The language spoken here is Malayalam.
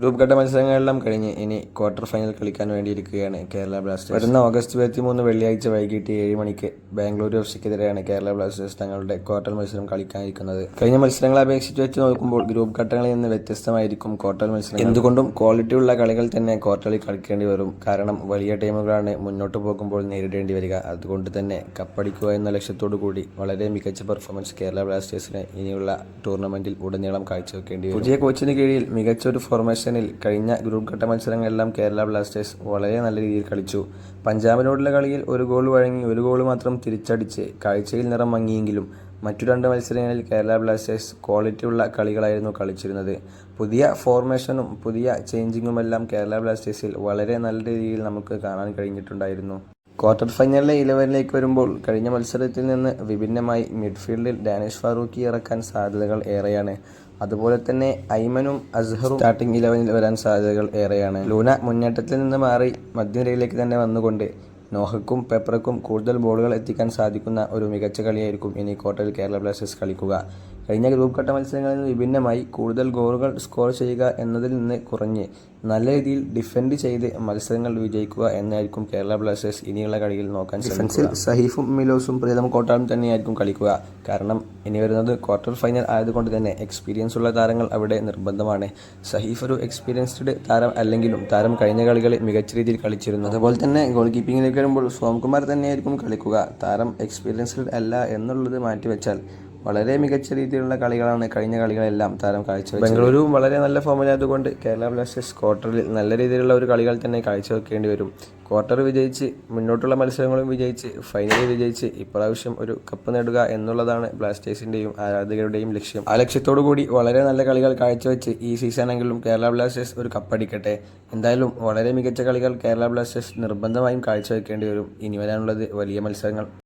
ഗ്രൂപ്പ് ഘട്ട മത്സരങ്ങളെല്ലാം കഴിഞ്ഞ് ഇനി ക്വാർട്ടർ ഫൈനൽ കളിക്കാൻ വേണ്ടിയിരിക്കുകയാണ് കേരള ബ്ലാസ്റ്റേഴ്സ്. വരുന്ന ഓഗസ്റ്റ് ഇരുപത്തിമൂന്ന് വെള്ളിയാഴ്ച വൈകിട്ട് ഏഴ് മണിക്ക് ബാംഗ്ലൂരു എഫ് സിക്കെതിരെയാണ് കേരള ബ്ലാസ്റ്റേഴ്സ് തങ്ങളുടെ ക്വാർട്ടർ മത്സരം കളിക്കാനിരിക്കുന്നത്. കഴിഞ്ഞ മത്സരങ്ങളെ അപേക്ഷിച്ച് വെച്ച് നോക്കുമ്പോൾ ഗ്രൂപ്പ് ഘട്ടങ്ങളിൽ നിന്ന് വ്യത്യസ്തമായിരിക്കും ക്വാർട്ടർ മത്സരം എന്തുകൊണ്ടും ക്വാളിറ്റിയുള്ള കളികൾ തന്നെ ക്വാർട്ടറിൽ കളിക്കേണ്ടി വരും. കാരണം വലിയ ടീമുകളാണ് മുന്നോട്ട് പോകുമ്പോൾ നേരിടേണ്ടി വരിക. അതുകൊണ്ട് തന്നെ കപ്പടിക്കുക എന്ന ലക്ഷ്യത്തോടു കൂടി വളരെ മികച്ച പെർഫോമൻസ് കേരള ബ്ലാസ്റ്റേഴ്സിന് ഇനിയുള്ള ടൂർണമെന്റിൽ ഉടനീളം കാഴ്ചവെക്കേണ്ടി വരും. പുതിയ കോച്ചിന് കീഴിൽ മികച്ച ഒരു ഫോർമേഷനിൽ കഴിഞ്ഞ ഗ്രൂപ്പ് ഘട്ട മത്സരങ്ങളെല്ലാം കേരള ബ്ലാസ്റ്റേഴ്സ് വളരെ നല്ല രീതിയിൽ കളിച്ചു. പഞ്ചാബിനോടുള്ള കളിയിൽ ഒരു ഗോൾ വഴങ്ങി ഒരു ഗോൾ മാത്രം തിരിച്ചടിച്ച് കാഴ്ചയിൽ നിറം മങ്ങിയെങ്കിലും മറ്റു രണ്ട് മത്സരങ്ങളിൽ കേരള ബ്ലാസ്റ്റേഴ്സ് ക്വാളിറ്റിയുള്ള കളികളായിരുന്നു കളിച്ചിരുന്നത്. പുതിയ ഫോർമേഷനും പുതിയ ചേഞ്ചിങ്ങുമെല്ലാം കേരള ബ്ലാസ്റ്റേഴ്സിൽ വളരെ നല്ല രീതിയിൽ നമുക്ക് കാണാൻ കഴിഞ്ഞിട്ടുണ്ടായിരുന്നു. ക്വാർട്ടർ ഫൈനലിലെ ഇലവനിലേക്ക് വരുമ്പോൾ കഴിഞ്ഞ മത്സരത്തിൽ നിന്ന് വിഭിന്നമായി മിഡ്ഫീൽഡിൽ ഡാനിഷ് ഫാറൂഖി ഇറക്കാൻ സാധ്യതകൾ ഏറെയാണ്. അതുപോലെ തന്നെ ഐമനും അസ്ഹറും സ്റ്റാർട്ടിംഗ് ഇലവനിൽ വരാൻ സാധ്യതകൾ ഏറെയാണ്. ലൂന മുന്നേറ്റത്തിൽ നിന്ന് മാറി മധ്യനിരയിലേക്ക് തന്നെ വന്നുകൊണ്ട് നോഹക്കും പെപ്പറക്കും കൂടുതൽ ബോളുകൾ എത്തിക്കാൻ സാധിക്കുന്ന ഒരു മികച്ച കളിയായിരിക്കും ഇനി ക്വാർട്ടറിൽ കേരള ബ്ലാസ്റ്റേഴ്സ് കളിക്കുക. കഴിഞ്ഞ ഗ്രൂപ്പ് ഘട്ട മത്സരങ്ങളിൽ നിന്ന് വിഭിന്നമായി കൂടുതൽ ഗോളുകൾ സ്കോർ ചെയ്യുക എന്നതിൽ നിന്ന് കുറഞ്ഞ് നല്ല രീതിയിൽ ഡിഫെൻഡ് ചെയ്ത് മത്സരങ്ങൾ വിജയിക്കുക എന്നായിരിക്കും കേരള ബ്ലാസ്റ്റേഴ്സ് ഇനിയുള്ള കളിയിൽ നോക്കാൻ ഡിഫൻസിൽ സഹീഫും മിലോസും പ്രീതം കോട്ടാളും തന്നെയായിരിക്കും കളിക്കുക. കാരണം ഇനി വരുന്നത് ക്വാർട്ടർ ഫൈനൽ ആയതുകൊണ്ട് തന്നെ എക്സ്പീരിയൻസ് ഉള്ള താരങ്ങൾ അവിടെ നിർബന്ധമാണ്. സഹീഫ് ഒരു എക്സ്പീരിയൻസ്ഡ് താരം അല്ലെങ്കിലും താരം കഴിഞ്ഞ കളികളിൽ മികച്ച രീതിയിൽ കളിച്ചിരുന്നു. അതുപോലെ തന്നെ ഗോൾ കീപ്പിങ്ങിലേക്ക് വരുമ്പോൾ സോംകുമാർ തന്നെയായിരിക്കും കളിക്കുക. താരം എക്സ്പീരിയൻസ്ഡ് അല്ല എന്നുള്ളത് മാറ്റിവെച്ചാൽ വളരെ മികച്ച രീതിയിലുള്ള കളികളാണ് കഴിഞ്ഞ കളികളെല്ലാം താരം കാഴ്ചവെച്ചത്. ബംഗളൂരു വളരെ നല്ല ഫോമിലായതുകൊണ്ട് കേരള ബ്ലാസ്റ്റേഴ്സ് ക്വാർട്ടറിൽ നല്ല രീതിയിലുള്ള ഒരു കളികൾ തന്നെ കാഴ്ചവെക്കേണ്ടി വരും. ക്വാർട്ടർ വിജയിച്ച് മുന്നോട്ടുള്ള മത്സരങ്ങളും വിജയിച്ച് ഫൈനലിൽ വിജയിച്ച് ഇപ്രാവശ്യം ഒരു കപ്പ് നേടുക എന്നുള്ളതാണ് ബ്ലാസ്റ്റേഴ്സിന്റെയും ആരാധകരുടെയും ലക്ഷ്യം. ആ ലക്ഷ്യത്തോടു കൂടി വളരെ നല്ല കളികൾ കാഴ്ചവെച്ച് ഈ സീസണെങ്കിലും കേരള ബ്ലാസ്റ്റേഴ്സ് ഒരു കപ്പടിക്കട്ടെ എന്തായാലും വളരെ മികച്ച കളികൾ കേരള ബ്ലാസ്റ്റേഴ്സ് നിർബന്ധമായും കാഴ്ചവെക്കേണ്ടി വരും. ഇനി വരാനുള്ളത് വലിയ മത്സരങ്ങൾ.